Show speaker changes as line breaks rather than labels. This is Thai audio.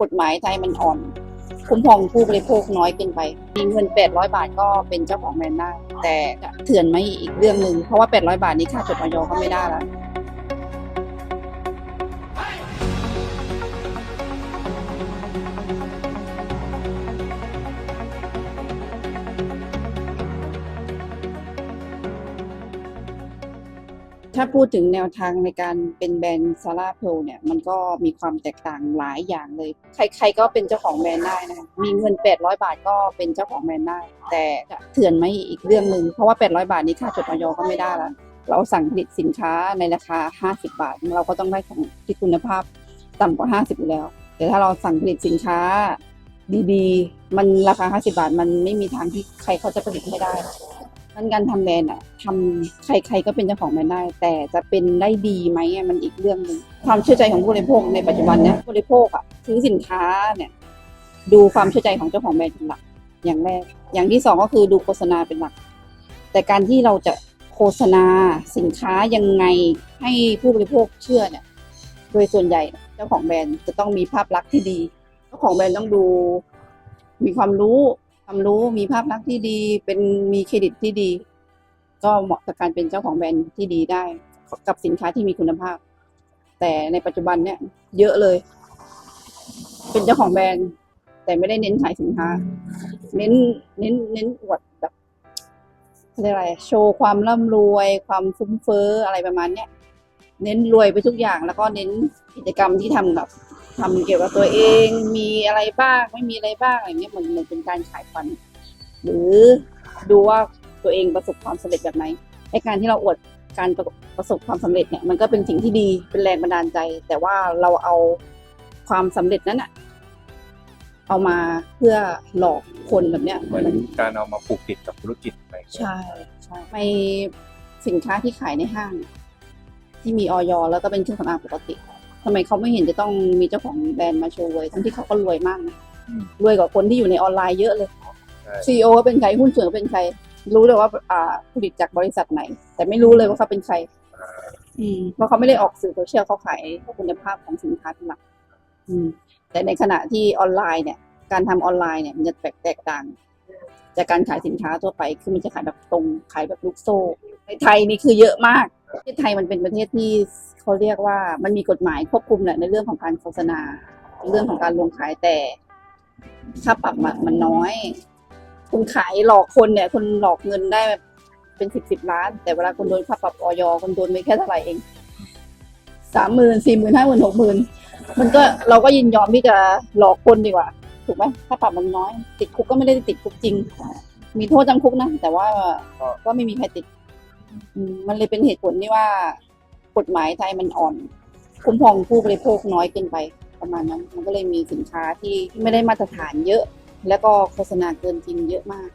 กฎหมายไทยมันอ่อน คุ้มครองผู้บริโภคน้อยเกินไปมีเงิน 800 บาทก็เป็นเจ้าของแบรนด์ได้แต่เถื่อนไหมอีกเรื่องหนึ่งเพราะว่า 800 บาทนี้ค่าจดออยก็ไม่ได้แล้ว ถ้าพูดถึงแนวทางในการเป็นแบรนด์ซาร่าเพลเนี่ยมันก็มีความแตกต่างหลายอย่างเลย ใครๆก็เป็นเจ้าของแบรนด์ได้นะคะมีเงิน 800 บาทก็เป็นเจ้าของแบรนด์ได้ แต่เถื่อนไหมอีกเรื่องหนึ่งเพราะว่า 800 บาทนี้ค่าจดออยก็ไม่ได้ล้วเราสั่งผลิตสินค้าในราคา 50 บาท เราก็ต้องได้ของที่คุณภาพต่ำกว่า 50อยู่แล้ว แต่ถ้าเราสั่งผลิตสินค้าดีๆ มันราคา 50 บาท มันไม่มีทางที่ใครเขาจะผลิตให้ได้ นั้นการทำแบรนด์อะทำใครๆก็เป็นเจ้าของแบรนด์ได้ แต่จะเป็นได้ดีไหมมันอีกเรื่องหนึ่งความเชื่อใจของผู้บริโภคในปัจจุบันเนี้ยผู้บริโภคอะซื้อสินค้าเนี่ยดูความเชื่อใจของเจ้าของแบรนด์เป็นหลัก อย่างแรก อย่างที่สองก็คือดูโฆษณาเป็นหลัก แต่การที่เราจะโฆษณาสินค้ายังไงให้ผู้บริโภคเชื่อเนี่ยโดยส่วนใหญ่เจ้าของแบรนด์จะต้องมีภาพลักษณ์ที่ดี เจ้าของแบรนด์ต้องดูมีความรู้ ความรู้มีภาพลักษณ์ที่ดี เป็นมีเครดิตที่ดี ก็เหมาะกับการเป็นเจ้าของแบรนด์ที่ดีได้ กับสินค้าที่มีคุณภาพ แต่ในปัจจุบันเนี่ย เยอะเลย เป็นเจ้าของแบรนด์ แต่ไม่ได้เน้นขายสินค้า เน้นเน้นเน้นอวดแบบเขาเรียกอะไรโชว์ความร่ำรวย ความฟุ้งเฟ้ออะไรประมาณเนี้ยเน้นรวยไปทุกอย่างแล้วก็เน้นกิจกรรมที่ทำกับ ทำเกี่ยวกับตัวเองมีอะไรบ้างไม่มีอะไรบ้างอะไรเงี้ยเหมือนเหมือนเป็นการขายฟัน หรือดูว่าตัวเองประสบความสำเร็จแบบไหนไอการที่เราอวดการประประสบความสำเร็จเนี่ยมันก็เป็นสิ่งที่ดีเป็นแรงบันดาลใจ แต่ว่าเราเอาความสำเร็จนั้นอะเอามาเพื่อหลอกคนแบบเนี้ย
เหมือนการเอามาผูกติดกับธุรกิจอะไรอย่างเงี้ย
ใช่ใช่ในสินค้าที่ขายในห้าง ที่มีออยแล้วก็เป็นเครื่องสำอางปกติ ทำไมเขาไม่เห็นจะต้องมีเจ้าของแบรนด์มาโชว์เลยทั้งที่เขาก็รวยมากนะรวยกว่าคนที่อยู่ในออนไลน์เยอะเลย
ใช่
ซีอก็เป็นใครหุ้นส่วนก็เป็นใคร รู้เลยว่าอ่าผลิตจากบริษัทไหน แต่ไม่รู้เลยว่าเขาเป็นใคร
อ่า
อืมเพราะเขาไม่ได้ออกสื่อโซเชียลเขาขายคุณภาพของสินค้าเป็นหลักอืมแต่ในขณะที่ออนไลน์เนี่ย การทำออนไลน์เนี่ยมันจะแตกแตกต่าง จากการขายสินค้าทั่วไปคือมันจะขายแบบตรงขายแบบลูกโซ่ ในไทยนี่คือเยอะมาก ประเทศไทยมันเป็นประเทศที่เขาเรียกว่ามันมีกฎหมายควบคุมแหละในเรื่องของการโฆษณา เรื่องของการลงขายแต่ค่าปรับมันมันน้อย คุณขายหลอกคนเนี่ยคุณหลอกเงินได้เป็นสิบสิบล้าน แต่เวลาคุณโดนค่าปรับออยคุณโดนไปแค่เท่าไหร่เองสามหมื่นสี่หมื่นห้าหมื่นหกหมื่นมันก็เราก็ยินยอมที่จะหลอกคนดีกว่า ถูกไหมค่าปรับมันน้อย ติดคุกก็ไม่ได้ติดคุกจริง มีโทษจำคุกนะแต่ว่าก็ไม่มีใครติด มันเลยเป็นเหตุผลที่ว่ากฎหมายไทยมันอ่อน คุ้มครองผู้บริโภคน้อยเกินไปประมาณนั้น มันก็เลยมีสินค้าที่ไม่ได้มาตรฐานเยอะ แล้วก็โฆษณาเกินจริงเยอะมาก